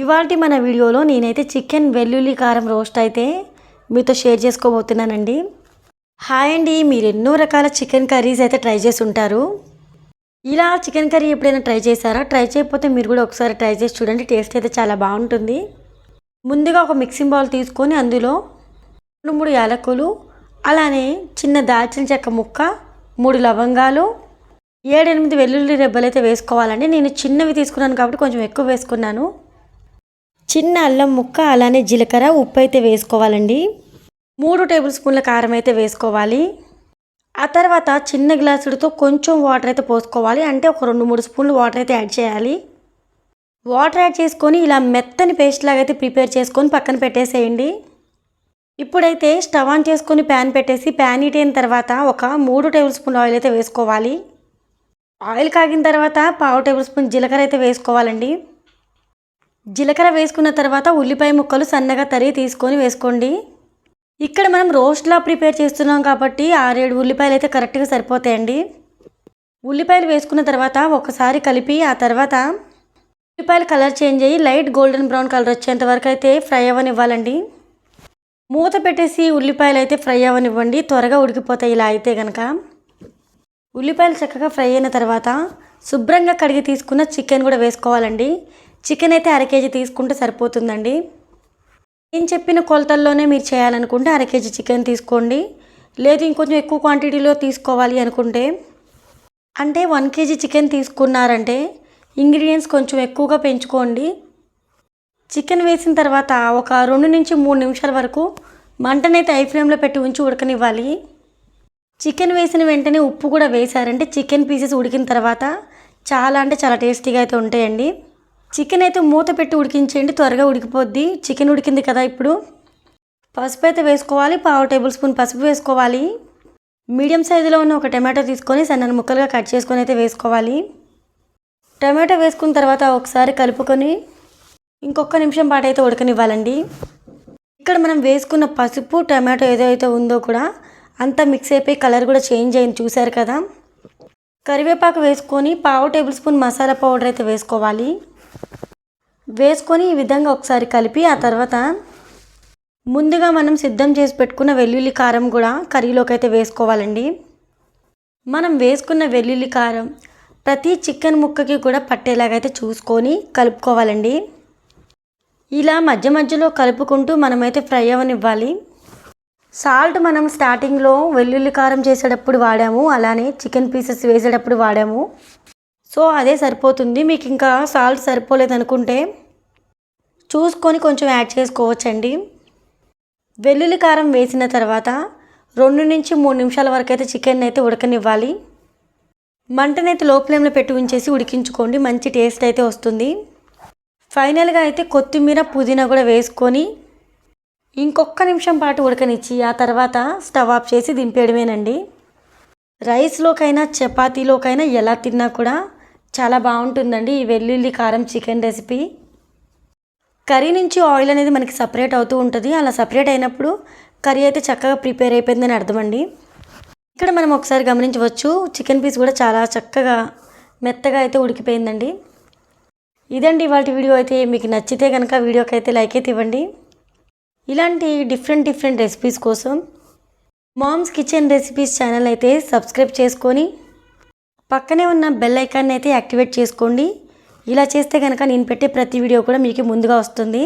ఇవాళ మన వీడియోలో నేనైతే చికెన్ వెల్లుల్లి కారం రోస్ట్ అయితే మీతో షేర్ చేసుకోబోతున్నానండి. హాయ్ అండి మీరు ఎన్నో రకాల చికెన్ కర్రీస్ అయితే ట్రై చేసి ఉంటారు. ఇలా చికెన్ కర్రీ ఎప్పుడైనా ట్రై చేశారా? ట్రై చేయకపోతే మీరు కూడా ఒకసారి ట్రై చేసి చూడండి టేస్ట్ అయితే చాలా బాగుంటుంది. ముందుగా ఒక మిక్సింగ్ బౌల్ తీసుకొని అందులో రెండు మూడు యాలకులు అలానే చిన్న దాల్చిన చెక్క ముక్క మూడు లవంగాలు ఏడెనిమిది వెల్లుల్లి రెబ్బలు అయితే వేసుకోవాలండి. నేను చిన్నవి తీసుకున్నాను కాబట్టి కొంచెం ఎక్కువ వేసుకున్నాను. చిన్న అల్లం ముక్క అలానే జీలకర్ర ఉప్పు అయితే వేసుకోవాలండి. మూడు టేబుల్ స్పూన్ల కారం అయితే వేసుకోవాలి. ఆ తర్వాత చిన్న గ్లాసులతో కొంచెం వాటర్ అయితే పోసుకోవాలి. అంటే ఒక రెండు మూడు స్పూన్లు వాటర్ అయితే యాడ్ చేయాలి. వాటర్ యాడ్ చేసుకొని ఇలా మెత్తని పేస్ట్ లాగా అయితే ప్రిపేర్ చేసుకొని పక్కన పెట్టేసేయండి. ఇప్పుడైతే స్టవ్ ఆన్ చేసుకొని ప్యాన్ పెట్టేసి ప్యాన్ హీట్ అయిన తర్వాత ఒక మూడు టేబుల్ స్పూన్ ఆయిల్ అయితే వేసుకోవాలి. ఆయిల్ కాగిన తర్వాత పావు టేబుల్ స్పూన్ జీలకర్ర అయితే వేసుకోవాలండి. జీలకర్ర వేసుకున్న తర్వాత ఉల్లిపాయ ముక్కలు సన్నగా తరిగి తీసుకొని వేసుకోండి. ఇక్కడ మనం రోస్ట్లా ప్రిపేర్ చేస్తున్నాం కాబట్టి ఆరేడు ఉల్లిపాయలు అయితే కరెక్ట్గా సరిపోతాయండి. ఉల్లిపాయలు వేసుకున్న తర్వాత ఒకసారి కలిపి ఆ తర్వాత ఉల్లిపాయలు కలర్ చేంజ్ అయ్యి లైట్ గోల్డెన్ బ్రౌన్ కలర్ వచ్చేంత వరకు అయితే ఫ్రై అవ్వనివ్వాలండి. మూత పెట్టేసి ఉల్లిపాయలు అయితే ఫ్రై అవ్వనివ్వండి. త్వరగా ఉడికిపోతాయి ఇలా అయితే కనుక ఉల్లిపాయలు చక్కగా ఫ్రై అయిన తర్వాత శుభ్రంగా కడిగి తీసుకున్న చికెన్ కూడా వేసుకోవాలండి. చికెన్ అయితే అర కేజీ తీసుకుంటే సరిపోతుందండి. నేను చెప్పిన కొలతల్లోనే మీరు చేయాలనుకుంటే అర కేజీ చికెన్ తీసుకోండి. లేదు ఇంకొంచెం ఎక్కువ క్వాంటిటీలో తీసుకోవాలి అనుకుంటే. అంటే వన్ కేజీ చికెన్ తీసుకున్నారంటే ఇంగ్రీడియంట్స్ కొంచెం ఎక్కువగా పెంచుకోండి. చికెన్ వేసిన తర్వాత ఒక రెండు నుంచి మూడు నిమిషాల వరకు మంటనైతే ఐ ఫ్లేమ్లో పెట్టి ఉంచి ఉడకనివ్వాలి. చికెన్ వేసిన వెంటనే ఉప్పు కూడా వేశారంటే చికెన్ పీసెస్ ఉడికిన తర్వాత చాలా అంటే చాలా టేస్టీగా అయితే ఉంటాయండి. చికెన్ అయితే మూత పెట్టి ఉడికించేయండి త్వరగా ఉడికిపోద్ది. చికెన్ ఉడికింది కదా ఇప్పుడు. పసుపు అయితే వేసుకోవాలి పావు టేబుల్ స్పూన్ పసుపు వేసుకోవాలి. మీడియం సైజులో ఉన్న ఒక టమాటో తీసుకొని సన్నని ముక్కలుగా కట్ చేసుకొని అయితే వేసుకోవాలి. టమాటో వేసుకున్న తర్వాత ఒకసారి కలుపుకొని ఇంకొక నిమిషం పాటు అయితే ఉడకనివ్వాలండి. ఇక్కడ మనం వేసుకున్న పసుపు టమాటో ఏదైతే ఉందో కూడా అంతా మిక్స్ అయిపోయి కలర్ కూడా చేంజ్ అయింది చూసారు కదా. కరివేపాకు వేసుకొని పావు టేబుల్ స్పూన్ మసాలా పౌడర్ అయితే వేసుకోవాలి. వేసుకొని ఈ విధంగా ఒకసారి కలిపి ఆ తర్వాత ముందుగా మనం సిద్ధం చేసి పెట్టుకున్న వెల్లుల్లి కారం కూడా కర్రీలోకి అయితే వేసుకోవాలండి. మనం వేసుకున్న వెల్లుల్లి కారం ప్రతి చికెన్ ముక్కకి కూడా పట్టేలాగైతే చూసుకొని కలుపుకోవాలండి. ఇలా మధ్య మధ్యలో కలుపుకుంటూ మనమైతే ఫ్రై అవ్వనివ్వాలి సాల్ట్ మనం స్టార్టింగ్లో వెల్లుల్లి కారం చేసేటప్పుడు వాడాము అలానే చికెన్ పీసెస్ వేసేటప్పుడు వాడాము. సో అదే సరిపోతుంది. మీకు ఇంకా సాల్ట్ సరిపోలేదు అనుకుంటే చూసుకొని కొంచెం యాడ్ చేసుకోవచ్చండి. వెల్లుల్లి కారం వేసిన తర్వాత రెండు నుంచి మూడు నిమిషాల వరకు అయితే చికెన్ అయితే ఉడకనివ్వాలి. మంటనైతే లో ఫ్లేమ్లో పెట్టి ఉంచేసి ఉడికించుకోండి. మంచి టేస్ట్ అయితే వస్తుంది. ఫైనల్గా అయితే కొత్తిమీర పుదీనా కూడా వేసుకొని ఇంకొక నిమిషం పాటు ఉడకనిచ్చి ఆ తర్వాత స్టవ్ ఆఫ్ చేసి దింపేయడమేనండి. రైస్లోకైనా చపాతీలోకైనా ఎలా తిన్నా కూడా చాలా బాగుంటుందండి ఈ వెల్లుల్లి కారం చికెన్ రెసిపీ. కర్రీ నుంచి ఆయిల్ అనేది మనకి సపరేట్ అవుతూ ఉంటుంది. అలా సపరేట్ అయినప్పుడు కర్రీ అయితే చక్కగా ప్రిపేర్ అయిపోయిందని అర్థమండి. ఇక్కడ మనం ఒకసారి గమనించవచ్చు చికెన్ పీస్ కూడా చాలా చక్కగా మెత్తగా అయితే ఉడికిపోయిందండి. ఇదండి ఇవాళ వీడియో అయితే. మీకు నచ్చితే కనుక వీడియోకి అయితే లైక్ అయితే ఇవ్వండి. ఇలాంటి డిఫరెంట్ డిఫరెంట్ రెసిపీస్ కోసం మామ్స్ కిచెన్ రెసిపీస్ ఛానల్ అయితే సబ్స్క్రైబ్ చేసుకొని పక్కనే ఉన్న బెల్ ఐకాన్ని అయితే యాక్టివేట్ చేసుకోండి. ఇలా చేస్తే కనుక నేను పెట్టే ప్రతి వీడియో కూడా మీకు ముందుగా వస్తుంది.